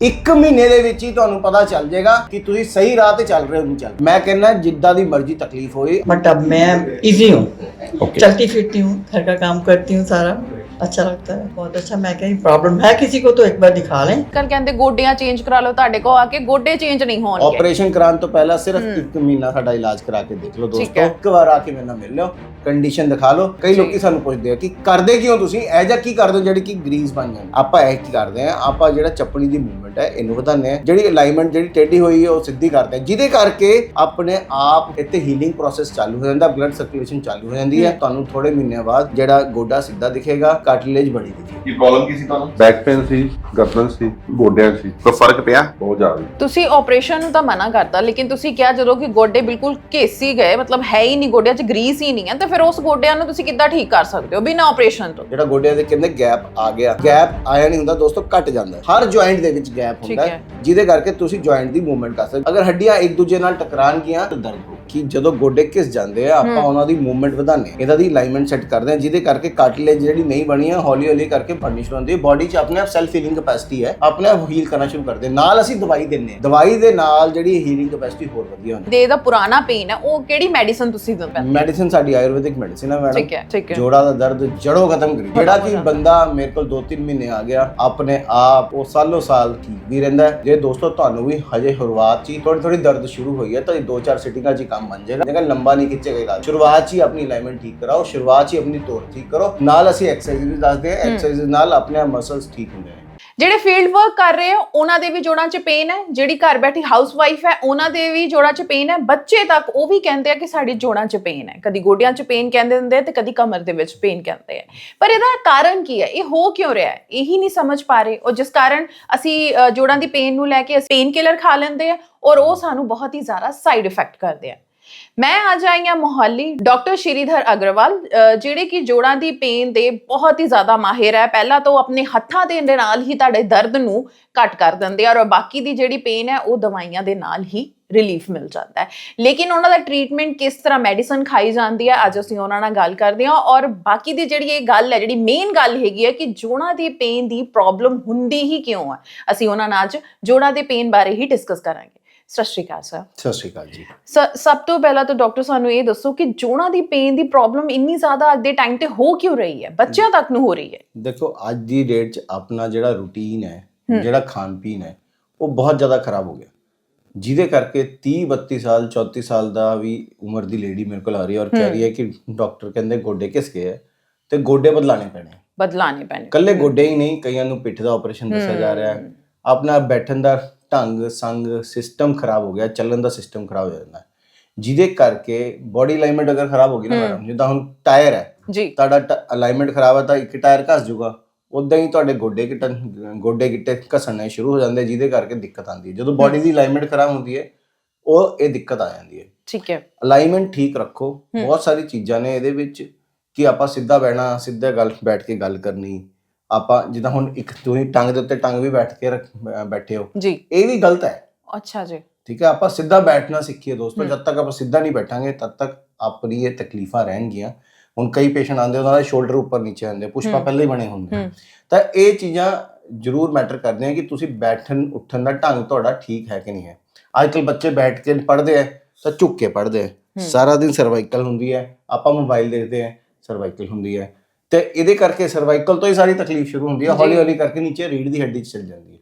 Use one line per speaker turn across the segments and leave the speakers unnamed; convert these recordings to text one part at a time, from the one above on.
ਇੱਕ ਮਹੀਨੇ ਦੇ ਵਿੱਚ ਹੀ ਤੁਹਾਨੂੰ ਪਤਾ ਚੱਲ ਜਾਏਗਾ ਕਿ ਤੁਸੀਂ ਸਹੀ ਰਾਹ ਤੇ ਚੱਲ ਰਹੇ ਹੋ ਨਹੀਂ ਚੱਲ ਮੈਂ ਕਹਿੰਦਾ ਜਿੱਦਾਂ ਦੀ ਮਰਜ਼ੀ ਤਕਲੀਫ ਹੋਏ
बट अब मैं इजी हूँ चलती फिरती हूँ घर का काम करती हूँ सारा अच्छा लगता है बहुत अच्छा मैं कहीं प्रॉब्लम है किसी को तो एक बार दिखा लें
ਕਰ ਕਹਿੰਦੇ ਗੋਡਿਆਂ ਚੇਂਜ ਕਰਾ ਲਓ ਤੁਹਾਡੇ ਕੋ ਆ ਕੇ ਗੋਡੇ ਚੇਂਜ ਨਹੀਂ ਹੋਣਗੇ
ਆਪਰੇਸ਼ਨ ਕਰਾਉਣ ਤੋਂ ਪਹਿਲਾਂ ਸਿਰਫ ਇੱਕ ਮਹੀਨਾ ਸਾਡਾ ਇਲਾਜ ਕਰਾ ਕੇ ਦੇਖ ਲਓ
ਠੀਕ
ਦੋਸਤੋ
ਹੈ।
ਇੱਕ ਵਾਰ ਆ ਕੇ ਮੇਰੇ ਨਾਲ ਮਿਲ ਲਿਓ ਕੰਡੀਸ਼ਨ ਦਿਖਾ ਲਓ। ਕਈ। ਲੋਕੀ ਸਾਨੂੰ ਪੁੱਛਦੇ ਆ ਕਿ ਕਰਦੇ ਕਿਉਂ ਤੁਸੀਂ? ਇਹ ਜਾਂ ਕੀ ਕਰਦੇ ਹੋ ਜਿਹੜੀ ਕਿ ਗਰੀਸ ਬਣ ਜਾਂਦੀ? ਆਪਾਂ ਇਹ ਕੀ ਕਰਦੇ ਆ? ਆਪਾਂ ਜਿਹੜਾ ਚੱਪਣੀ ਦੀ ਮੂਵਮੈਂਟ ਹੈ ਇਹਨੂੰ ਵਧਾਉਂਦੇ ਆ। ਜਿਹੜੀ ਅਲਾਈਨਮੈਂਟ ਜਿਹੜੀ ਟੇਢੀ ਹੋਈ ਹੈ ਉਹ ਸਿੱਧੀ ਕਰਦੇ ਆ। ਜਿਹਦੇ ਕਰਕੇ ਆਪਣੇ ਆਪ ਇੱਥੇ ਹੀਲਿੰਗ ਪ੍ਰੋਸੈਸ ਚਾਲੂ ਹੋ ਜਾਂਦਾ ਬਲੱਡ ਸਰਕੂਲੇਸ਼ਨ ਚਾਲੂ ਹੋ ਜਾਂਦੀ ਹੈ। ਤੁਹਾਨੂੰ ਥੋੜੇ ਮਹੀਨਿਆਂ ਬਾਅਦ ਜਿਹੜਾ ਗੋਡਾ ਸਿੱਧਾ ਦਿਖੇਗਾ ਕਾਰਟਿਲੇਜ ਬੜੀ ਦਿਖੇਗੀ।
ਕੀ ਪ੍ਰੋਬਲਮ ਕੀ ਸੀ ਤੁਹਾਨੂੰ?
ਬੈਕ ਪੇਨ ਸੀ ਗਰਦਨ ਸੀ ਗੋਡਿਆਂ ਸੀ।
ਕੋਈ ਫ਼ਰਕ ਪਿਆ?
ਬਹੁਤ ਜ਼ਿਆਦਾ।
ਤੁਸੀਂ ਆਪਰੇਸ਼ਨ ਨੂੰ ਤਾਂ ਮਨਾ ਕਰਤਾ ਲੇਕਿਨ ਤੁਸੀਂ ਕਿਹਾ ਜਦੋਂ ਕਿ ਗੋਡੇ ਬਿਲਕੁਲ ਘੇਸੀ ਗਏ ਮਤਲਬ ਹੈ ਹੀ ਨਹੀਂ ਗੋਡਿਆਂ 'ਚ ਗਰੀਸ ਹੀ ਨਹੀਂ ਹੈ ਤਾਂ ਫਿਰ ਉਸ ਗੋਡਿਆਂ ਨੂੰ ਤੁਸੀਂ ਕਿੱਦਾਂ ਠੀਕ ਕਰ ਸਕਦੇ ਹੋ ਬਿਨਾਂ ਆਪਰੇਸ਼ਨ ਤੋਂ
ਜਿਹੜਾ ਗੋਡਿਆਂ ਦੇ ਕਹਿੰਦੇ ਗੈਪ ਆ ਗਿਆ ਗੈਪ ਆਇਆ ਨਹੀਂ ਹੁੰਦਾ ਦੋਸਤੋ ਘਟ ਜਾਂਦਾ ਹੈ। ਹਰ ਜੁਆਇੰਟ ਦੇ ਵਿੱਚ ਗੈਪ
ਠੀਕ
ਹੁੰਦਾ
ਹੈ।
ਹੈ ਜਿਹਦੇ ਕਰਕੇ ਤੁਸੀਂ ਜੁਆਇੰਟ ਦੀ ਮੂਵਮੈਂਟ ਕਰ ਸਕਦੇ ਅਗਰ ਹੱਡੀਆਂ ਇੱਕ ਦੂਜੇ ਨਾਲ ਟਕਰਾਣਗੀਆਂ ਤਾਂ ਦਰਦ ਹੋ ਕਿ ਜਦੋਂ ਗੋਡੇ ਘਿਸ ਜਾਂਦੇ ਆ ਆਪਾਂ ਉਹਨਾਂ ਦੀ ਮੂਵਮੈਂਟ ਹਾਂ। ਇਹਦਾ ਦੀ ਅਲਾਈਨਮੈਂਟ ਸੈੱਟ ਕਰਦੇ ਹਾਂ ਜਿਹਦੇ ਕਰਕੇ ਕਾਰਟਿਲੇਜ ਜਿਹੜੀ ਨਹੀਂ ਬਣੀ ਹੈ ਹੌਲੀ ਹੌਲੀ ਕਰਕੇ ਸ਼ੁਰੂ ਹੁੰਦੀ ਹੈ। ਬਾਡੀ 'ਚ ਆਪਣੇ ਆਪ ਸੈਲਫ ਹੀਲਿੰਗ ਕੈਪੈਸਿਟੀ ਹੈ। ਆਪਣੇ ਆਪ ਹੀਲ ਕਰਨਾ ਸ਼ੁਰੂ ਕਰਦੇ। ਨਾਲ ਅਸੀਂ ਦਵਾਈ ਦਿੰਨੇ ਹਾਂ। ਦਵਾਈ ਦੇ ਨਾਲ ਜਿਹੜੀ ਹੀਲਿੰਗ ਕੈਪੈਸਿਟੀ ਹੋਰ ਵਧੀਆ ਹੁੰਦੀ
ਦੇ ਦਾ ਪੁਰਾਣਾ ਪੇਨ ਹੈ ਉਹ ਕਿਹੜੀ ਮੈਡੀਸਨ ਤੁਸੀਂ ਦਿੰਦੇ
ਹੈ? ਮੈਡੀਸਿਨ ਸਾਡੀ ਆਯੁਰਵੈਦਿਕ ਮੈਡੀਸਿਨ ਹੈ ਮੈਡਮ
ਠੀਕ ਹੈ ਠੀਕ ਹੈ।
ਜੋੜਾਂ ਦਾ ਦਰਦ ਜੜੋਂ ਖਤਮ ਕਰੀ। ਜਿਹੜਾ ਕਿ ਬੰਦਾ ਮੇਰੇ ਕੋਲ 2-3 ਮਹੀਨੇ ਆ ਗਿਆ ਆਪਣੇ ਆਪ ਉਹ ਸਾਲੋ ਸਾਲ ਠੀਕ ਵੀ ਰਹਿੰਦਾ। ਜੇ ਦੋਸਤੋ ਤੁਹਾਨੂੰ ਵੀ ਹਜੇ ਸ਼ੁਰੂਆਤ 'ਚ ਥੋੜੀ ਥੋੜੀ ਦਰਦ ਸ਼ੁਰੂ ਹੋਈ ਹੈ ਤਾਂ ਇਹ 2-4 ਸਿਟਿੰਗਾਂ 'ਚ ਕੰਮ ਬਣ ਜਾਏਗਾ ਜੇਕਰ ਲੰਬਾ ਨਹੀਂ ਖਿੱਚੇਗਾ ਇਲਾਜ ਸ਼ੁਰੂਆਤ ਹੀ ਆਪਣੀ ਅਲਾਈਨਮੈਂਟ ਠੀਕ ਕਰਾਓ ਸ਼ੁਰੂਆਤ ਹੀ ਆਪਣੀ ਤੋਰ ਠੀਕ ਕਰੋ। ਨਾਲ ਅਸੀਂ ਐਕਸਰਸਾਈਜ਼ ਵੀ ਦੱਸਦੇ ਹਾਂ ਐਕਸਰਸਾਈਜ਼ ਨਾਲ ਆਪਣੇ ਮਸਲਸ ਠੀਕ ਹੁੰਦੇ ਨੇ।
ਜਿਹੜੇ ਫੀਲਡ ਵਰਕ ਕਰ ਰਹੇ ਹੋ ਉਹਨਾਂ ਦੇ ਵੀ ਜੋੜਾਂ 'ਚ ਪੇਨ ਹੈ। ਜਿਹੜੀ ਘਰ ਬੈਠੀ ਹਾਊਸ ਵਾਈਫ ਹੈ ਉਹਨਾਂ ਦੇ ਵੀ ਜੋੜਾਂ 'ਚ ਪੇਨ ਹੈ। ਬੱਚੇ ਤੱਕ ਉਹ ਵੀ ਕਹਿੰਦੇ ਆ ਕਿ ਸਾਡੀ ਜੋੜਾਂ 'ਚ ਪੇਨ ਹੈ। ਕਦੀ ਗੋਡਿਆਂ 'ਚ ਪੇਨ ਕਹਿੰਦੇ ਹੁੰਦੇ ਆ ਤੇ ਕਦੀ ਕਮਰ ਦੇ ਵਿੱਚ ਪੇਨ ਕਹਿੰਦੇ ਆ। ਪਰ ਇਹਦਾ ਕਾਰਨ ਕੀ ਹੈ? ਇਹ ਹੋ ਕਿਉਂ ਰਿਹਾ ਹੈ? ਇਹੀ ਨਹੀਂ ਸਮਝ ਪਾ ਰਹੇ। ਔਰ ਜਿਸ ਕਾਰਨ ਅਸੀਂ ਅ, ਜੋੜਾਂ ਦੀ ਪੇਨ ਨੂੰ ਲੈ ਕੇ ਪੇਨ ਕਿਲਰ ਖਾ ਲੈਂਦੇ ਆ ਔਰ ਉਹ ਸਾਨੂੰ ਬਹੁਤ ਹੀ ਜ਼ਿਆਦਾ ਸਾਈਡ ਇਫੈਕਟ ਕਰਦੇ ਆ। ਮੈਂ ਅੱਜ ਆਈ ਹਾਂ ਮੋਹਾਲੀ। ਡਾਕਟਰ ਸ਼੍ਰੀਧਰ ਅਗਰਵਾਲ ਜਿਹੜੇ ਕਿ ਜੋੜਾਂ ਦੀ ਪੇਨ ਦੇ ਬਹੁਤ ਹੀ ਜ਼ਿਆਦਾ ਮਾਹਿਰ ਹੈ। ਪਹਿਲਾਂ ਤਾਂ ਉਹ ਆਪਣੇ ਹੱਥਾਂ ਦੇ ਨਾਲ ਹੀ ਤੁਹਾਡੇ ਦਰਦ ਨੂੰ ਘਟ ਕਰ ਦਿੰਦੇ ਆ ਔਰ ਬਾਕੀ ਦੀ ਜਿਹੜੀ ਪੇਨ ਹੈ, ਉਹ ਦਵਾਈਆਂ ਦੇ ਨਾਲ ਹੀ ਰਿਲੀਫ ਮਿਲ ਜਾਂਦਾ ਹੈ। ਲੇਕਿਨ ਉਹਨਾਂ ਦਾ ਟ੍ਰੀਟਮੈਂਟ ਕਿਸ ਤਰ੍ਹਾਂ ਮੈਡੀਸਨ ਖਾਈ ਜਾਂਦੀ ਹੈ, ਅੱਜ ਅਸੀਂ ਉਹਨਾਂ ਨਾਲ ਗੱਲ ਕਰਦੇ ਹਾਂ ਔਰ ਬਾਕੀ ਦੀ ਜਿਹੜੀ ਇਹ ਗੱਲ ਹੈ, ਜਿਹੜੀ ਮੇਨ ਗੱਲ ਹੈਗੀ ਹੈ ਕਿ ਜੋੜਾਂ ਦੀ ਪੇਨ ਦੀ ਪ੍ਰੋਬਲਮ ਹੁੰਦੀ ਹੀ ਕਿਉਂ ਹੈ? ਅਸੀਂ ਉਹਨਾਂ ਨਾਲ ਅੱਜ ਜੋੜਾਂ ਦੇ ਪੇਨ ਬਾਰੇ ਹੀ ਡਿਸਕਸ ਕਰਾਂਗੇ। ਸਤਿ ਸ਼੍ਰੀ ਅਕਾਲ ਸਰ।
ਸਤਿ ਸ਼੍ਰੀ ਅਕਾਲ ਜੀ।
ਸਭ ਤੋਂ ਪਹਿਲਾਂ ਤਾਂ ਡਾਕਟਰ ਸਾਨੂੰ ਇਹ ਦੱਸੋ ਕਿ ਜੋੜਾਂ ਦੀ ਪੇਨ ਦੀ ਪ੍ਰੋਬਲਮ ਇੰਨੀ ਜ਼ਿਆਦਾ ਅੱਜ ਦੇ ਟਾਈਮ ਤੇ ਹੋ ਕਿਉਂ ਰਹੀ ਹੈ? ਬੱਚਿਆਂ ਤੱਕ ਨੂੰ ਹੋ ਰਹੀ ਹੈ।
ਦੇਖੋ ਅੱਜ ਦੀ ਡੇਟ 'ਚ ਆਪਣਾ ਜਿਹੜਾ ਰੂਟੀਨ ਹੈ ਜਿਹੜਾ ਖਾਣ ਪੀਣ ਹੈ ਉਹ ਬਹੁਤ ਜ਼ਿਆਦਾ ਖਰਾਬ ਹੋ ਗਿਆ। ਜਿਹਦੇ ਕਰਕੇ 30 32 ਸਾਲ 34 ਸਾਲ ਦਾ ਵੀ ਉਮਰ ਦੀ ਲੇਡੀ ਮੇਰੇ ਕੋਲ ਆ ਰਹੀ ਹੈ ਔਰ ਕਹਿ ਰਹੀ ਹੈ ਕਿ ਡਾਕਟਰ ਕਹਿੰਦੇ ਗੋਡੇ ਕਿਸ ਗਏ ਹੈ ਤੇ ਗੋਡੇ ਬਦਲਾਣੇ ਪੈਣੇ।
ਬਦਲਾਣੇ ਪੈਣੇ।
ਇਕੱਲੇ ਗੋਡੇ ਹੀ ਨਹੀਂ ਕਈਆਂ ਨੂੰ ਪਿੱਠ ਦਾ ਆਪਰੇਸ਼ਨ ਦੱਸਿਆ ਜਾ ਰਿਹਾ ਹੈ। ਆਪਣਾ ਬੈਠਣ ਦਾ ਢੰਗ ਸੰਗ ਸਿਸਟਮ ਖਰਾਬ ਹੋ ਗਿਆ ਚੱਲਣ ਦਾ ਸਿਸਟਮ ਖਰਾਬ ਹੋ ਜਾਂਦਾ। ਜਿਹਦੇ ਕਰਕੇ ਬੋਡੀ ਅਲਾਈਨਮੈਂਟ ਅਗਰ ਖਰਾਬ ਹੋ ਗਈ ਨਾ ਮੈਡਮ ਜਿੱਦਾਂ ਹੁਣ ਟਾਇਰ ਹੈ
ਜੀ।
ਤੁਹਾਡਾ ਅਲਾਈਨਮੈਂਟ ਖਰਾਬ ਹੈ ਤਾਂ ਇੱਕ ਟਾਇਰ ਘਸ ਜਾਊਗਾ ਉਦਾਂ ਹੀ ਤੁਹਾਡੇ ਗੋਡੇ ਗਿੱਟੇ ਗੋਡੇ ਗਿੱਟੇ ਘਸਣੇ ਸ਼ੁਰੂ ਹੋ ਜਾਂਦੇ ਜਿਹਦੇ ਕਰਕੇ ਦਿੱਕਤ ਆਉਂਦੀ ਹੈ। ਜਦੋਂ ਬਾਡੀ ਦੀ ਅਲਾਈਨਮੈਂਟ ਖਰਾਬ ਹੁੰਦੀ ਹੈ ਉਹ ਇਹ ਦਿੱਕਤ ਆ ਜਾਂਦੀ ਹੈ।
ਠੀਕ ਹੈ।
ਅਲਾਈਨਮੈਂਟ ਠੀਕ ਰੱਖੋ ਬਹੁਤ ਸਾਰੀ ਚੀਜ਼ਾਂ ਨੇ ਇਹਦੇ ਵਿੱਚ ਕਿ ਆਪਾਂ ਸਿੱਧਾ ਬਹਿਣਾ ਸਿੱਧਾ ਗੱਲ ਬੈਠ ਕੇ ਗੱਲ ਕਰਨੀ ਆਪਾਂ ਜਿੱਦਾਂ ਹੁਣ ਇੱਕ ਤੁਸੀਂ ਟੰਗ ਦੇ ਉੱਤੇ ਟੰਗ ਵੀ ਬੈਠ ਕੇ ਰੱਖ- ਅਹ ਬੈਠੇ ਹੋ।
ਜੀ।
ਇਹ ਵੀ ਗਲਤ ਹੈ।
ਅੱਛਾ ਜੀ।
ਠੀਕ ਹੈ ਆਪਾਂ ਸਿੱਧਾ ਬੈਠਣਾ ਸਿੱਖੀਏ ਦੋਸਤੋ ਜਦ ਤੱਕ ਆਪਾਂ ਸਿੱਧਾ ਨਹੀਂ ਬੈਠਾਂਗੇ ਤਦ ਤੱਕ ਆਪਣੀ ਇਹ ਤਕਲੀਫਾਂ ਰਹਿਣਗੀਆਂ। ਹੁਣ ਕਈ ਪੇਸ਼ੈਂਟ ਆਉਂਦੇ ਉਹਨਾਂ ਦੇ ਸ਼ੋਲਡਰ ਉੱਪਰ ਨੀਚੇ ਆਉਂਦੇ ਪੁਸ਼ਪਾ ਪਹਿਲਾਂ ਹੀ ਬਣੇ ਹੁੰਦੇ ਆ। ਤਾਂ ਇਹ ਚੀਜ਼ਾਂ ਜ਼ਰੂਰ ਮੈਟਰ ਕਰਦੀਆਂ ਕਿ ਤੁਸੀਂ ਬੈਠਣ ਉੱਠਣ ਦਾ ਢੰਗ ਤੁਹਾਡਾ ਠੀਕ ਹੈ ਕਿ ਨਹੀਂ ਹੈ। ਅੱਜ ਕੱਲ ਬੱਚੇ ਬੈਠ ਕੇ ਪੜ੍ਹਦੇ ਆ ਤਾਂ ਝੁੱਕ ਕੇ ਪੜ੍ਹਦੇ ਆ। ਸਾਰਾ ਦਿਨ ਸਰਵਾਈਕਲ ਹੁੰਦੀ ਹੈ। ਆਪਾਂ ਮੋਬਾਈਲ ਦੇਖਦੇ ਆ ਸਰਵਾਈਕਲ ਹੁੰਦੀ ਹੈ। ਤੇ ਇਹਦੇ ਕਰਕੇ ਸਰਵਾਈਕਲ ਤੋਂ ਹੀ ਸਾਰੀ ਤਕਲੀਫ ਸ਼ੁਰੂ ਹੁੰਦੀ ਹੈ। ਹੌਲੀ ਹੌਲੀ ਕਰਕੇ ਨੀਚੇ ਰੀੜ ਦੀ ਹੱਡੀ 'ਚ ਚਲ ਜਾਂਦੀ ਹੈ।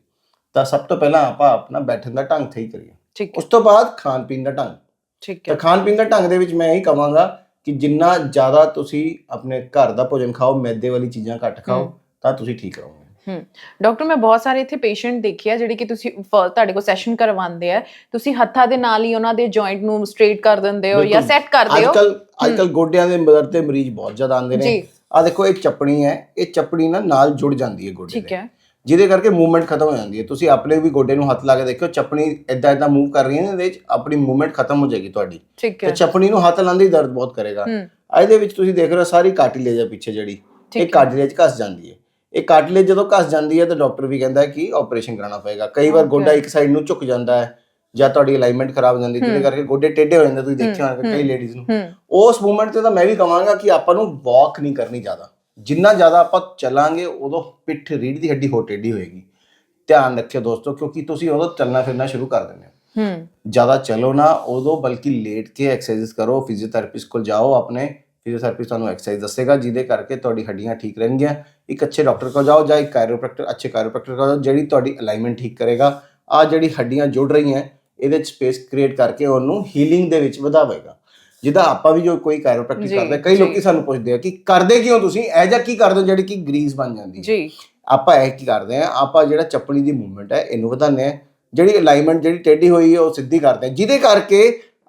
ਤਾਂ ਸਭ ਤੋਂ ਪਹਿਲਾਂ ਆਪਾਂ ਆਪਣਾ ਬੈਠਣ ਦਾ ਢੰਗ ਸਹੀ ਕਰੀਏ।
ਠੀਕ
ਉਸ ਤੋਂ ਬਾਅਦ ਖਾਣ ਪੀਣ ਦਾ ਢੰਗ।
ਠੀਕ
ਤਾਂ
ਹੈ।
ਖਾਣ ਪੀਣ ਦਾ ਢੰਗ ਦੇ ਵਿੱਚ ਮੈਂ ਇਹੀ ਕਹਾਂਗਾ ਕਿ ਜਿੰਨਾ ਜ਼ਿਆਦਾ ਤੁਸੀਂ ਆਪਣੇ ਘਰ ਦਾ ਭੋਜਨ ਖਾਓ ਮੈਦੇ ਵਾਲੀ ਚੀਜ਼ਾਂ ਘੱਟ ਖਾਓ ਤਾਂ ਤੁਸੀਂ ਠੀਕ ਰਹੋਗੇ।
ਹਮ। ਡਾਕਟਰ ਮੈਂ ਬਹੁਤ ਸਾਰੇ ਇੱਥੇ ਪੇਸ਼ੈਂਟ ਦੇਖੇ ਆ ਜਿਹੜੇ ਕਿ ਤੁਸੀਂ ਫ- ਤੁਹਾਡੇ ਕੋਲ ਸੈਸ਼ਨ ਕਰਵਾਉਂਦੇ ਆ। ਤੁਸੀਂ ਹੱਥਾਂ ਦੇ ਨਾਲ ਹੀ ਉਹਨਾਂ ਦੇ ਜੁਆਇੰਟ ਨੂੰ ਸਟ੍ਰੇਟ ਕਰ ਦਿੰਦੇ ਹੋ ਜਾਂ
ਬਿਲਕੁਲ।
ਸੈੱਟ ਕਰਦੇ ਹੋ।
ਅੱਜਕੱਲ ਅੱਜਕੱਲ ਗੋਡਿਆਂ ਦੇ ਮਦਰ ਤੇ ਮਰੀਜ਼ ਬਹੁਤ ਜ਼ਿਆਦਾ ਆਉਂਦੇ ਨੇ।
ਜੀ।
ਆ ਦੇਖੋ ਇਹ ਚੱਪਣੀ ਹੈ। ਇਹ ਚੱਪਣੀ ਨਾਲ ਨਾਲ ਜੁੜ ਜਾਂਦੀ ਹੈ ਗੋਡੇ
ਠੀਕ
ਦੇ।
ਹੈ।
ਜਿਹਦੇ ਕਰਕੇ ਮੂਵਮੈਂਟ ਖਤਮ ਹੋ ਜਾਂਦੀ ਹੈ। ਤੁਸੀਂ ਆਪਣੇ ਵੀ ਗੋਡੇ ਨੂੰ ਹੱਥ ਲਾ ਕੇ ਦੇਖਿਓ ਚੱਪਣੀ ਇਦਾਂ ਇਦਾਂ ਮੂਵ ਕਰ ਰਹੀ ਹੈ ਨਾ ਇਹਦੇ ਵਿੱਚ ਆਪਣੀ ਮੂਵਮੈਂਟ ਖਤਮ ਹੋ ਜਾਏਗੀ ਤੁਹਾਡੀ।
ਠੀਕ
ਤੇ
ਹੈ।
ਚੱਪਣੀ ਨੂੰ ਹੱਥ ਲਾਉਂਦੇ ਹੀ ਦਰਦ ਬਹੁਤ ਕਰੇਗਾ।
ਹੂੰ
ਇਹਦੇ ਵਿੱਚ ਤੁਸੀਂ ਦੇਖ ਰਹੇ ਹੋ ਸਾਰੀ ਕਾਰਟਿਲੇਜ ਹੈ ਪਿੱਛੇ ਜਿਹੜੀ।
ਠੀਕ
ਇਹ ਕਾਰਟਿਲੇਜ ਘਸ ਜਾਂਦੀ ਹੈ। ਇਹ ਕਾਰਟਿਲੇਜ ਜਦੋਂ ਘਸ ਜਾਂਦੀ ਹੈ ਤਾਂ ਡਾਕਟਰ ਵੀ ਕਹਿੰਦਾ ਹੈ ਕਿ ਆਪਰੇਸ਼ਨ ਕਰਾਉਣਾ ਪਏਗਾ। ਕਈ ਵਾਰ ਗੋਡਾ ਇੱਕ ਸਾਈਡ ਨੂੰ ਝੁਕ ਜਾਂਦਾ ਹੈ ਜਾਂ ਤੁਹਾਡੀ ਅਲਾਈਨਮੈਂਟ ਖਰਾਬ ਹੋ ਜਾਂਦੀ ਜਿਹਦੇ ਕਰਕੇ ਗੋਡੇ ਟੇਢੇ ਹੋ ਜਾਂਦੇ ਤੁਸੀਂ ਦੇਖਿਆ ਹੋਣਾ ਕਈ ਲੇਡੀਜ਼ ਨੂੰ।
ਹੂੰ।
ਉਸ ਮੂਵਮੈਂਟ ਤੇ ਤਾਂ ਮੈਂ ਵੀ ਕਹਾਂਗਾ ਕਿ ਆਪਾਂ ਨੂੰ ਵਾਕ ਨਹੀਂ ਕਰਨੀ ਜ਼ਿਆਦਾ। ਜਿੰਨਾ ਜ਼ਿਆਦਾ ਆਪਾਂ ਚੱਲਾਂਗੇ ਉਦੋਂ ਪਿੱਠ ਰੀੜ ਦੀ ਹੱਡੀ ਹੋਰ ਟੇਢੀ ਹੋਏਗੀ। ਧਿਆਨ ਰੱਖਿਓ ਦੋਸਤੋ ਕਿਉਂਕਿ ਤੁਸੀਂ ਉਦੋਂ ਚੱਲਣਾ ਫਿਰਨਾ ਸ਼ੁਰੂ ਕਰ ਦਿੰਦੇ ਹੋ।
ਹੂੰ।
ਜ਼ਿਆਦਾ ਚਲੋ ਨਾ ਉਦੋਂ ਬਲਕਿ ਲੇਟ ਕੇ ਐਕਸਰਸਾਈਜ਼ ਕਰੋ ਫਿਜ਼ੀਓਥੈਰੇਪਿਸਟ ਕੋਲ ਜਾਓ ਆਪਣੇ ਫਿਜ਼ੀਓਥੈਰੇਪਿਸਟ ਤੁਹਾਨੂੰ ਐਕਸਰਸਾਈਜ਼ ਦੱਸੇਗਾ ਜਿਹਦੇ ਕਰਕੇ ਤੁਹਾਡੀ ਹੱਡੀਆਂ ਠੀਕ ਰਹਿਣਗੀਆਂ। ਇੱਕ ਅੱਛੇ ਡਾਕਟਰ ਕੋਲ ਜਾਓ ਜਾਂ ਇੱਕ ਕਾਇਰੋਪ੍ਰੈਕਟਰ ਅੱਛੇ ਕਾਇਰੋਪ੍ਰੈਕਟਰ ਕੋਲ ਜਾਓ ਜਿਹੜੀ ਤੁਹਾਡੀ ਅਲਾਈਨਮੈਂਟ ਠੀਕ ਕਰੇਗਾ। ਆ ਜਿਹੜੀ ਹੱਡੀਆਂ ਜੁੜ ਰਹੀਆਂ ਇਹਦੇ ਚ ਸਪੇਸ ਕ੍ਰੀਏਟ ਕਰਕੇ ਉਹਨੂੰ ਹੀਲਿੰਗ ਦੇ ਵਿੱਚ ਵਧਾਵੇਗਾ। ਜਿੱਦਾਂ ਆਪਾਂ ਵੀ ਜੋ ਕੋਈ ਕਾਇਰੋਪ੍ਰੈਕਟਿਕ ਕਰਦੇ ਕਈ। ਲੋਕੀ ਸਾਨੂੰ ਪੁੱਛਦੇ ਆ ਕਿ ਕਰਦੇ ਕਿਉਂ ਤੁਸੀਂ? ਇਹ ਜਿਹਾ ਕੀ ਕਰਦੇ ਹੋ ਜਿਹੜੀ ਕਿ ਗਰੀਸ ਬਣ ਜਾਂਦੀ ਹੈ?
ਜੀ।
ਆਪਾਂ ਇਹ ਕੀ ਕਰਦੇ ਆ ਆਪਾਂ ਜਿਹੜਾ ਚੱਪਲੀ ਦੀ ਮੂਵਮੈਂਟ ਹੈ ਇਹਨੂੰ ਵਧਾਉਂਦੇ ਆ ਜਿਹੜੀ ਅਲਾਈਨਮੈਂਟ ਜਿਹੜੀ ਟੇਢੀ ਹੋਈ ਹੈ ਉਹ ਸਿੱਧੀ ਕਰਦੇ ਆ ਜਿਹਦੇ ਕਰਕੇ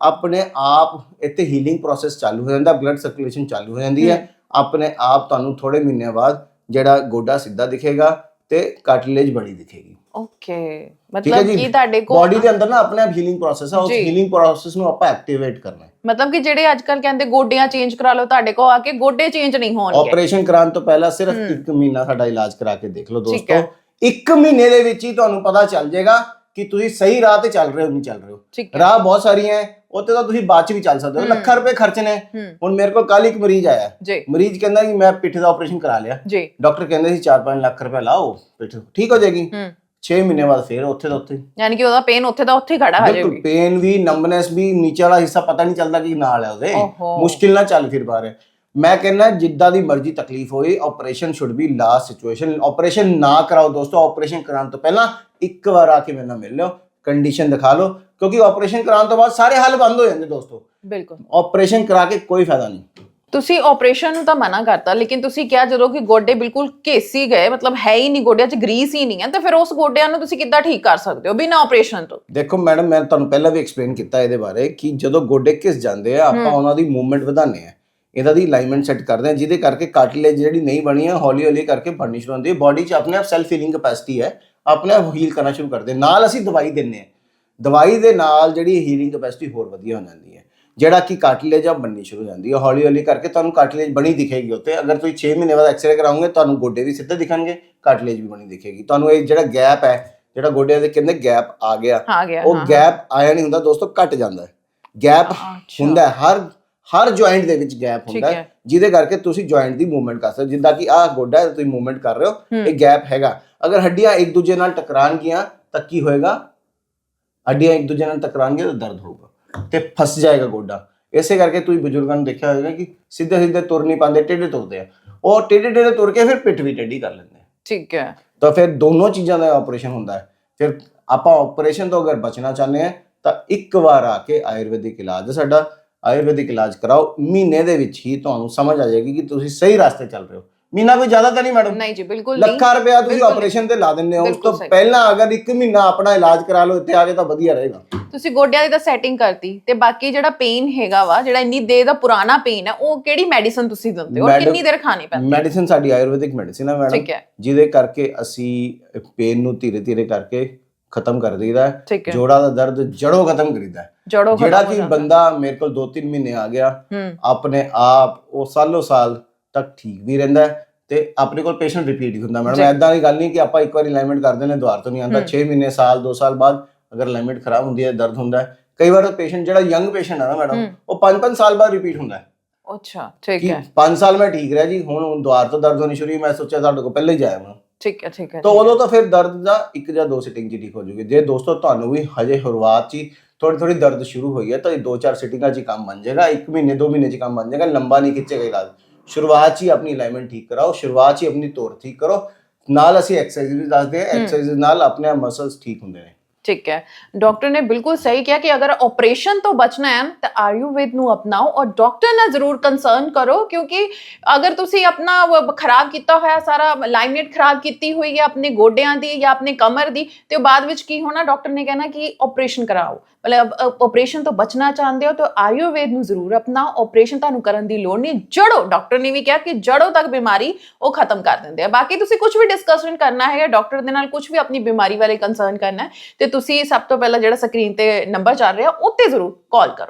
ਆਪਣੇ ਆਪ ਇੱਥੇ ਹੀਲਿੰਗ ਪ੍ਰੋਸੈਸ ਚਾਲੂ ਹੋ ਜਾਂਦਾ ਬਲੱਡ ਸਰਕੂਲੇਸ਼ਨ ਚਾਲੂ ਹੋ ਜਾਂਦੀ ਹੈ। ਆਪਣੇ ਆਪ ਤੁਹਾਨੂੰ ਥੋੜੇ ਮਹੀਨਿਆਂ ਬਾਅਦ ਜਿਹੜਾ ਗੋਡਾ ਸਿੱਧਾ ਦਿਖੇਗਾ ਤੇ ਕਾਰਟਿਲੇਜ ਬੜੀ ਦਿਖੇਗੀ।
ਓਕੇ ਮਤਲਬ ਕਿ ਤੁਹਾਡੇ ਕੋਲ
ਬਾਡੀ ਦੇ ਅੰਦਰ ਨਾ ਆਪਣੇ ਆਪ ਹੀਲਿੰਗ ਪ੍ਰੋਸੈਸ ਹੈ ਉਸ। ਹੀਲਿੰਗ ਪ੍ਰੋਸੈਸ ਨੂੰ ਆਪਾਂ ਐਕਟੀਵੇਟ ਕਰਨਾ ਹੈ।
ਮਤਲਬ ਕਿ ਜਿਹੜੇ ਅੱਜ ਕੱਲ ਕਹਿੰਦੇ ਗੋਡਿਆਂ ਚੇਂਜ ਕਰਾ ਲਓ ਤੁਹਾਡੇ ਕੋਲ ਆ ਕੇ ਗੋਡੇ ਚੇਂਜ ਨਹੀਂ ਹੋਣਗੇ।
ਆਪਰੇਸ਼ਨ ਕਰਾਉਣ ਤੋਂ ਪਹਿਲਾਂ ਸਿਰਫ
ਹਮ।
1 ਮਹੀਨਾ ਸਾਡਾ ਇਲਾਜ ਕਰਾ ਕੇ ਦੇਖ ਲਓ ਦੋਸਤੋ।
ਹੈ।
1 ਮਹੀਨੇ ਦੇ ਵਿੱਚ ਹੀ ਤੁਹਾਨੂੰ ਪਤਾ ਚੱਲ ਜਾਏਗਾ ਕਿ ਤੁਸੀਂ ਸਹੀ ਰਾਹ ਤੇ ਚੱਲ ਰਹੇ ਹੋ ਨਹੀਂ ਚੱਲ ਰਹੇ ਹੋ।
ਠੀਕ ਹੈ।
ਰਾਹ ਬਹੁਤ ਸਾਰੀਆਂ ਹੈ ਉੱਤੇ ਤਾਂ ਤੁਸੀਂ ਬਾਅਦ ਚ ਵੀ ਚੱਲ ਸਕਦੇ ਹੋ।
ਹਮ।
ਲੱਖਾਂ ਰੁਪਏ ਖਰਚਣੇ
ਹੂੰ।
ਹੁਣ ਮੇਰੇ ਕੋਲ ਕੱਲ ਇੱਕ ਮਰੀਜ਼ ਆਇਆ।
ਜੀ।
ਮਰੀਜ਼ ਕਹਿੰਦਾ ਕਿ ਮੈਂ ਪਿੱਠ ਦਾ ਆਪਰੇਸ਼ਨ ਕਰਾ ਲਿਆ।
ਜੀ।
ਡਾਕਟਰ ਕਹਿੰਦੇ ਸੀ 4-5 ਲੱਖ ਰੁਪਏ ਲਾਓ ਪਿੱਠ ਠੀਕ ਹੋ ਜਾਏਗੀ।
ਹੂੰ।
6 ਮਹੀਨੇ ਬਾਅਦ ਫੇਰ ਉੱਥੇ ਦਾ ਉੱਥੇ।
ਯਾਨੀ ਕਿ ਉਹਦਾ ਪੇਨ ਉੱਥੇ ਦਾ ਉੱਥੇ ਹੀ ਖੜਾ ਹਜੇ
ਬਿਲਕੁਲ
ਵੀ
ਪੇਨ ਵੀ ਨੰਬਨੈਸ ਵੀ ਨੀਚੇ ਵਾਲਾ ਹਿੱਸਾ ਪਤਾ ਨਹੀਂ ਚੱਲਦਾ ਕਿ ਨਾਲ ਹੈ ਉਹਦੇ।
ਓਹੋ।
ਮੁਸ਼ਕਿਲ ਨਾਲ ਚੱਲ ਫਿਰ ਪਾ ਰਿਹਾ ਮੈਂ ਕਹਿੰਦਾ ਜਿੱਦਾਂ ਦੀ ਮਰਜ਼ੀ ਤਕਲੀਫ ਹੋਏ operation should be last situation operation ਨਾ ਕਰਾਓ ਦੋਸਤੋ ਆਪਰੇਸ਼ਨ ਕਰਾਉਣ ਤੋਂ ਪਹਿਲਾਂ ਇੱਕ ਵਾਰ ਆ ਕੇ ਮੇਰੇ ਨਾਲ ਮਿਲ ਲਿਓ ਕੰਡੀਸ਼ਨ ਦਿਖਾ ਲਓ ਕਿਉਂਕਿ ਆਪਰੇਸ਼ਨ ਕਰਾਉਣ ਤੋਂ ਬਾਅਦ ਸਾਰੇ ਹੱਲ ਬੰਦ ਹੋ ਜਾਂਦੇ ਦੋਸਤੋ।
ਬਿਲਕੁਲ।
ਆਪਰੇਸ਼ਨ ਕਰਾ ਕੇ ਕੋਈ ਫਾਇਦਾ ਨਹੀਂ।
ਤੁਸੀਂ ਆਪਰੇਸ਼ਨ ਨੂੰ ਤਾਂ ਮਨਾ ਕਰਤਾ ਲੇਕਿਨ ਤੁਸੀਂ ਕਿਹਾ ਜਦੋਂ ਕਿ ਗੋਡੇ ਬਿਲਕੁਲ ਘੇਸੀ ਗਏ ਮਤਲਬ ਹੈ ਹੀ ਨਹੀਂ ਗੋਡਿਆਂ 'ਚ ਗਰੀਸ ਹੀ ਨਹੀਂ ਹੈ ਤਾਂ ਫਿਰ ਉਸ ਗੋਡਿਆਂ ਨੂੰ ਤੁਸੀਂ ਕਿੱਦਾਂ ਠੀਕ ਕਰ ਸਕਦੇ ਹੋ ਬਿਨਾਂ ਆਪਰੇਸ਼ਨ ਤੋਂ?
ਦੇਖੋ ਮੈਡਮ ਮੈਂ ਤੁਹਾਨੂੰ ਪਹਿਲਾਂ ਵੀ ਐਕਸਪਲੇਨ ਕੀਤਾ ਇਹਦੇ ਬਾਰੇ ਕਿ ਜਦੋਂ ਗੋਡੇ ਘਿਸ ਜਾਂਦੇ ਆ ਆਪਾਂ ਉਹਨਾਂ ਦੀ ਮੂਵਮੈਂਟ ਵਧਾਉਂਦੇ ਆ ਇਹਦਾ ਦੀ ਅਲਾਈਨਮੈਂਟ ਸੈੱਟ ਕਰਦੇ ਆ ਜਿਹਦੇ ਕਰਕੇ ਕਾਰਟਿਲੇਜ ਜਿਹੜੀ ਨਹੀਂ ਬਣੀ ਹੈ ਹੌਲੀ ਹੌਲੀ ਕਰਕੇ ਬਣਨੀ ਸ਼ੁਰੂ ਹੁੰਦੀ ਹੈ। ਬਾਡੀ 'ਚ ਆਪਣੇ ਆਪ ਸੈਲਫ ਹੀਲਿੰਗ ਕੈਪੈਸਿਟੀ ਹੈ ਆਪਣੇ ਆਪ ਹੀਲ ਕਰਨਾ ਸ਼ੁਰੂ ਕਰਦੇ ਨਾਲ ਅਸੀਂ ਦਵਾਈ ਦਿੰਨੇ ਆ ਦਵਾਈ ਦੇ ਨਾਲ ਜਿਹੜੀ ਹੀਲਿੰਗ ਕੈਪੈਸਿਟੀ ਹੋਰ ਵਧੀਆ ਹੋ ਜਾਂਦੀ ਹੈ। ਜਿਹੜਾ ਕਿ ਕਾਰਟਿਲੇਜ ਆ ਬਣਨੀ ਸ਼ੁਰੂ ਹੋ ਜਾਂਦੀ ਹੈ। ਹੌਲੀ ਹੌਲੀ ਕਰਕੇ ਤੁਹਾਨੂੰ ਕਾਰਟਿਲੇਜ ਬਣੀ ਦਿਖੇਗੀ ਉੱਤੇ ਅਗਰ ਤੁਸੀਂ 6 ਮਹੀਨੇ ਬਾਅਦ ਐਕਸਰੇ ਕਰਾਉਂਗੇ ਤੁਹਾਨੂੰ ਗੋਡੇ ਵੀ ਸਿੱਧੇ ਦਿਖਣਗੇ ਕਾਰਟਿਲੇਜ ਵੀ ਬਣੀ ਦਿਖੇਗੀ। ਤੁਹਾਨੂੰ ਇਹ ਜਿਹੜਾ ਗੈਪ ਹੈ ਜਿਹੜਾ ਗੋਡਿਆਂ ਦੇ ਕਹਿੰਦੇ ਗੈਪ ਆ ਗਿਆ
ਆ
ਉਹ। ਗੈਪ ਆਇਆ ਨਹੀਂ ਹੁੰਦਾ ਦੋਸਤੋ ਘਟ ਜਾਂਦਾ ਹੈ। ਗੈਪ। ਹੁੰਦਾ ਹਰ ਹਰ ਜੁਆਇੰਟ ਦੇ ਵਿੱਚ ਗੈਪ ਹੁੰਦਾ ਹੈ। ਜਿਹਦੇ ਕਰਕੇ ਤੁਸੀਂ ਜੁਆਇੰਟ ਦੀ ਮੂਵਮੈਂਟ ਕਰ ਸਕਦੇ। ਜਿੱਦਾਂ ਕਿ ਆਹ ਗੋਡਾ ਹੈ ਤੁਸੀਂ ਮੂਵਮੈਂਟ ਕਰ ਰਹੇ ਹੋ। ਇਹ ਗੈਪ ਹੈਗਾ। ਅਗਰ ਹੱਡੀਆਂ ਇੱਕ ਦੂਜੇ ਨਾਲ ਟਕਰਾਣਗੀਆਂ ਤਾਂ ਕੀ ਹੋਏਗਾ? ਹੱਡੀਆਂ ਇੱਕ ਦੂਜੇ ਨਾਲ ਟਕਰਾਣਗੀਆਂ ਤਾਂ ਦਰਦ ਹੋਊਗਾ ਤੇ ਫਸ ਜਾਏਗਾ ਗੋਡਾ। ਇਸੇ ਕਰਕੇ ਤੁਸੀਂ ਬਜ਼ੁਰਗਾਂ ਨੂੰ ਦੇਖਿਆ ਹੋਵੇਗਾ ਕਿ ਸਿੱਧੇ ਸਿੱਧੇ ਤੁਰ ਨਹੀਂ ਪਾਉਂਦੇ ਟੇਢੇ ਤੁਰਦੇ ਆ। ਉਹ ਟੇਢੇ ਟੇਢੇ ਤੁਰ ਕੇ ਫਿਰ ਪਿੱਠ ਵੀ ਟੇਢੀ ਕਰ ਲੈਂਦੇ
ਠੀਕ ਹੈ।
ਤਾਂ ਫਿਰ ਦੋਨੋਂ ਚੀਜ਼ਾਂ ਦਾ ਆਪਰੇਸ਼ਨ ਹੁੰਦਾ ਹੈ। ਫਿਰ ਆਪਾਂ ਆਪਰੇਸ਼ਨ ਤੋਂ ਅਗਰ ਬਚਣਾ ਚਾਹੁੰਦੇ ਆ ਤਾਂ ਇੱਕ ਵਾਰ ਆ ਕੇ ਆਯੁਰਵੈਦਿਕ ਇਲਾਜ ਸਾਡਾ। ਆਯੁਰਵੈਦਿਕ ਇਲਾਜ ਕਰਾਓ ਮਹੀਨੇ ਦੇ ਵਿੱਚ ਹੀ ਤੁਹਾਨੂੰ ਸਮਝ ਆ ਜਾਏਗੀ ਕਿ ਤੁਸੀਂ ਸਹੀ ਰਸਤੇ ਚੱਲ ਰਹੇ ਹੋ। ਮਹੀਨਾ ਕੋਈ ਜ਼ਿਆਦਾ ਤਾਂ ਨਹੀਂ ਮੈਡਮ?
ਨਹੀਂ ਜੀ ਬਿਲਕੁਲ ਨਹੀਂ।
ਲੱਖਾਂ ਰੁਪਇਆ ਤੁਸੀਂ ਆਪਰੇਸ਼ਨ ਤੇ ਲਾ ਦਿੰਦੇ ਹੋ ਉਸ ਤੋਂ। ਪਹਿਲਾਂ ਅਗਰ ਇੱਕ ਮਹੀਨਾ ਆਪਣਾ ਇਲਾਜ ਕਰਾ ਲਓ ਇੱਥੇ ਆ ਕੇ ਤਾਂ ਵਧੀਆ ਰਹੇਗਾ।
ਤੁਸੀਂ ਗੋਡਿਆਂ ਦੀ ਤਾਂ ਸੈਟਿੰਗ ਕਰਤੀ ਤੇ ਬਾਕੀ ਜਿਹੜਾ ਪੇਨ ਹੈਗਾ ਵਾ ਜਿਹੜਾ ਇੰਨੀ ਦੇਰ ਦਾ ਪੁਰਾਣਾ ਪੇਨ ਹੈ ਉਹ ਕਿਹੜੀ ਮੈਡੀਸਨ ਤੁਸੀਂ ਦਿੰਦੇ ਹੋ? ਕਿੰਨੀ ਦੇਰ ਖਾਣੀ ਪੈਂਦੀ
ਮੈਡੀਸਿਨ ਸਾਡੀ ਆਯੁਰਵੈਦਿਕ ਮੈਡੀਸਿਨ ਹੈ ਮੈਡਮ। ਜਿਹਦੇ ਕਰਕੇ ਅਸੀਂ ਪੇਨ ਨੂੰ ਧੀਰੇ ਧੀਰੇ ਕਰਕੇ ਖਤਮ ਕਰ ਦਈਦਾ ਜੋੜਾਂ ਦਾ ਦਰਦ ਜੜੋਂ ਖਤਮ ਕਰੀਦਾ
ਜੜੋ
ਜਿਹੜਾ ਕਿ ਬੰਦਾ ਮੇਰੇ ਕੋਲ 2-3 ਮਹੀਨੇ ਆ ਗਿਆ ਆਪਣੇ ਆਪ ਉਹ ਸਾਲੋ ਸਾਲ ਤੱਕ ਠੀਕ ਵੀ ਰਹਿੰਦਾ ਹੈ ਤੇ ਆਪਣੇ ਕੋਲ ਪੇਸ਼ੈਂਟ ਰਿਪੀਟ ਹੀ ਹੁੰਦਾ। ਮੈਡਮ
ਜੀ।
ਐਦਾਂ ਦੀ ਗੱਲ ਨਹੀਂ ਕਿ ਆਪਾਂ ਇੱਕ ਵਾਰੀ ਅਲਾਈਨਮੈਂਟ ਕਰਦੇ ਨੇ ਦੁਬਾਰਾ ਤੋਂ ਨਹੀਂ ਆਉਂਦਾ।
ਹੂੰ।
6 ਮਹੀਨੇ ਸਾਲ 2 ਸਾਲ ਬਾਅਦ ਅਗਰ ਅਲਾਈਨਮੈਂਟ ਖਰਾਬ ਹੁੰਦੀ ਹੈ ਦਰਦ ਹੁੰਦਾ ਹੈ। ਕਈ ਵਾਰ ਪੇਸ਼ੈਂਟ ਜਿਹੜਾ ਯੰਗ ਪੇਸ਼ੈਂਟ ਹੈ ਨਾ ਮੈਡਮ। ਉਹ 5-5 ਸਾਲ ਬਾਅਦ ਰਿਪੀਟ ਹੁੰਦਾ ਹੈ।
ਅੱਛਾ ਠੀਕ ਹੈ।
5 ਸਾਲ ਮੈਂ ਠੀਕ ਰਿਹਾ ਜੀ ਹੁਣ ਦੁਬਾਰਾ ਤੋਂ ਦਰਦ ਹੋਣੀ ਸ਼ੁਰੂ ਹੋਈ ਮੈਂ ਸੋਚਿਆ ਤੁਹਾਡੇ ਕੋਲ ਪਹਿਲਾਂ ਹੀ ਜਾਇਆ ਮੈਂ
ਠੀਕ ਹੈ ਠੀਕ ਹੈ
ਤਾਂ। ਉਦੋਂ ਤਾਂ ਫਿਰ ਦਰਦ ਦਾ ਇੱਕ ਜਾਂ ਦੋ ਸਿਟਿੰਗ 'ਚ ਠੀਕ ਹੋ ਜੂਗੀ। ਜੇ ਦੋਸਤੋ ਤੁਹਾਨੂੰ ਵੀ ਹਜੇ ਸ਼ੁਰੂਆਤ 'ਚ ਥੋੜੀ ਦਰਦ ਸ਼ੁਰੂ ਹੋਈ ਹੈ ਤਾਂ ਇਹ ਦੋ ਚਾਰ ਸਿਟਿੰਗਾਂ 'ਚ ਹੀ ਕੰਮ ਬਣ ਜਾਏਗਾ ਇੱਕ ਮਹੀਨੇ ਦੋ ਮਹੀਨੇ 'ਚ ਕੰਮ ਬਣ ਜਾਏਗਾ ਲੰਬਾ ਨਹੀਂ ਖਿੱਚੇਗਾ ਇਲਾਜ ਸ਼ੁਰੂਆਤ 'ਚ ਹੀ ਆਪਣੀ ਅਲਾਈਨਮੈਂਟ ਠੀਕ ਕਰਾਓ ਸ਼ੁਰੂਆਤ 'ਚ ਹੀ ਆਪਣੀ ਤੋਰ ਠੀਕ ਕਰੋ। ਨਾਲ ਅਸੀਂ ਐਕਸਰਸਾਈਜ਼ ਵੀ ਦੱਸਦੇ ਹਾਂ ਐਕਸਰਸਾਈਜ਼ ਨਾਲ ਆਪਣੇ ਆਪ ਮਸਲਸ ਠੀਕ ਹੁੰਦੇ ਨੇ।
ਠੀਕ ਹੈ। ਡਾਕਟਰ ਨੇ ਬਿਲਕੁਲ ਸਹੀ ਕਿਹਾ ਕਿ ਅਗਰ ਆਪਰੇਸ਼ਨ ਤੋਂ ਬਚਣਾ ਹੈ, ਤਾਂ ਆਯੁਰਵੇਦ ਨੂੰ ਅਪਣਾਓ ਔਰ ਡਾਕਟਰ ਨਾਲ ਜ਼ਰੂਰ ਕੰਸਰਨ ਕਰੋ ਕਿਉਂਕਿ ਅਗਰ ਤੁਸੀਂ ਆਪਣਾ ਖਰਾਬ ਕੀਤਾ ਹੋਇਆ ਸਾਰਾ ਲਾਈਮਨੇਟ ਖਰਾਬ ਕੀਤੀ ਹੋਈ ਹੈ ਆਪਣੇ ਗੋਡਿਆਂ ਦੀ ਜਾਂ ਆਪਣੇ ਕਮਰ ਦੀ, ਤੇ ਉਹ ਬਾਅਦ ਵਿੱਚ ਕੀ ਹੋਣਾ? ਡਾਕਟਰ ਨੇ ਕਹਿਣਾ ਕਿ ਆਪਰੇਸ਼ਨ ਕਰਾਓ। ਮਤਲਬ ਆਪਰੇਸ਼ਨ ਤੋਂ ਬਚਣਾ ਚਾਹੁੰਦੇ ਹੋ, ਤਾਂ ਆਯੁਰਵੇਦ ਨੂੰ ਜ਼ਰੂਰ ਅਪਣਾਓ। ਆਪਰੇਸ਼ਨ ਤੁਹਾਨੂੰ ਕਰਨ ਦੀ ਲੋੜ ਨਹੀਂ। ਜੜੋ, ਡਾਕਟਰ ਨੇ ਵੀ ਕਿਹਾ ਕਿ ਜੜੋ ਤੱਕ ਬਿਮਾਰੀ ਉਹ ਖਤਮ ਕਰ ਦਿੰਦੇ ਆ। ਬਾਕੀ ਤੁਸੀਂ ਕੁਝ ਵੀ ਡਿਸਕਸ਼ਨ ਕਰਨਾ ਹੈ ਡਾਕਟਰ ਦੇ ਨਾਲ ਕੁਝ ਵੀ ਆਪਣੀ ਬਿਮਾਰੀ ਬਾਰੇ ਕੰਸਰਨ ਕਰਨਾ ਹੈ, ਤੇ ਤੁਸੀਂ ਸਭ ਤੋਂ ਪਹਿਲਾਂ ਜਿਹੜਾ ਸਕਰੀਨ ਤੇ ਨੰਬਰ ਚੱਲ ਰਿਹਾ ਉੱਤੇ ਜ਼ਰੂਰ ਕਾਲ ਕਰੋ।